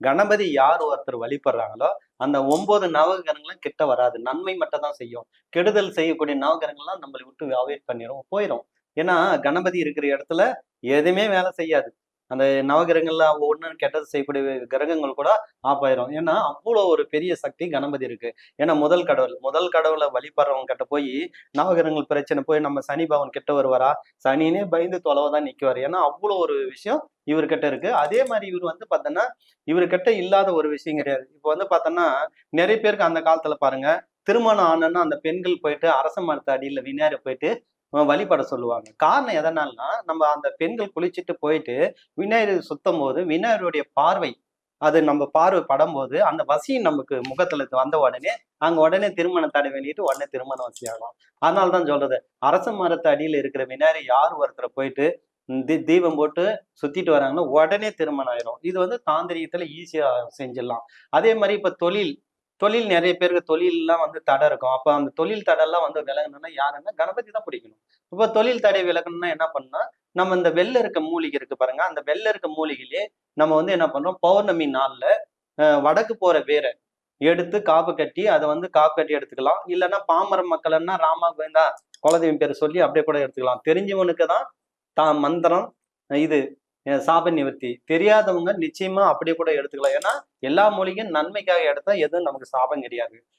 கணபதி யார் ஒருத்தர் வழிபடுறாங்களோ அந்த ஒன்பது நவகிரகங்களும் கிட்ட வராது. நன்மை மட்டும் தான் செய்யும். கெடுதல் செய்யக்கூடிய நவகிரகங்கள்லாம் நம்மளை விட்டு அவாய்ட் பண்ணிடும் போயிடும் ஏன்னா கணபதி இருக்கிற இடத்துல எதுவுமே வேலை செய்யாது. அந்த நவகிரகங்கள்ல ஒண்ணு கெட்டது செய்யக்கூடிய கிரகங்கள் கூட ஆப் ஆயிரும் ஏன்னா அவ்வளோ ஒரு பெரிய சக்தி கணபதி இருக்கு. ஏன்னா முதல் கடவுள் முதல் கடவுளை வழிபடுறவங்க கிட்ட போய் நவகிரகங்கள் பிரச்சனை போய் நம்ம சனி பவன் கிட்ட வருவாரா? சனினே பயந்து தொலைவை தான் நிற்குவார் ஏன்னா அவ்வளோ ஒரு விஷயம் இவர்கிட்ட இருக்கு. அதே மாதிரி இவர் வந்து பார்த்தோன்னா இவர்கிட்ட இல்லாத ஒரு விஷயம் கிடையாது. இப்போ வந்து பார்த்தோன்னா நிறைய பேருக்கு அந்த காலத்துல பாருங்க திருமணம் ஆனன்னா அந்த பெண்கள் போயிட்டு அரச மரத்து அடியில் விநாயகர் போயிட்டு வழிபட சொல்லுவாங்க. காரணம் எதனால்னா நம்ம அந்த பெண்கள் குளிச்சுட்டு போயிட்டு விநாயகர் சுத்தும் போது விநாயகருடைய பார்வை அது நம்ம பார்வை படும்போது அந்த வசியும் நமக்கு முகத்துல வந்த உடனே அங்க உடனே திருமண தடை வெளியிட்டு உடனே திருமணம் வசி ஆகும் அதனால தான் சொல்றது. அரச மரத்து அடியில் இருக்கிற விநாயகர் யார் ஒருத்தர் போயிட்டு தி- தீபம் போட்டு சுத்திட்டு வராங்கன்னா உடனே திருமணம் ஆயிரும். இது வந்து தாந்திரிகத்துல ஈஸியா செஞ்சிடலாம். அதே மாதிரி இப்ப தொழில் தொழில் நிறைய பேருக்கு தொழிலெல்லாம் வந்து தடை இருக்கும். அப்போ அந்த தொழில் தடைலாம் வந்து விலகணும்னா யாருன்னா கணபதி தான் பிடிக்கணும். இப்போ தொழில் தடை விலகணும்னா என்ன பண்ணா நம்ம இந்த வெள்ளை இருக்க மூலிகை இருக்கு பாருங்க. அந்த வெள்ள இருக்க மூலிகையிலே நம்ம வந்து என்ன பண்றோம்? பௌர்ணமி நாள்ல வடக்கு போற வேரை எடுத்து காப்பு கட்டி அதை வந்து காப்பு கட்டி எடுத்துக்கலாம். இல்லைன்னா பாமர மக்கள்னா ராமா கோவிந்தா குலதெய்வம் பேர் சொல்லி அப்படியே கூட எடுத்துக்கலாம். தெரிஞ்சவனுக்கு தான் தான் மந்திரம் இது சாப நிவர்த்தி. தெரியாதவங்க நிச்சயமா அப்படி கூட எடுத்துக்கலாம். ஏன்னா எல்லா மொழியும் நன்மைக்காக எடுத்தா எதுவும் நமக்கு சாபம் கிடையாது.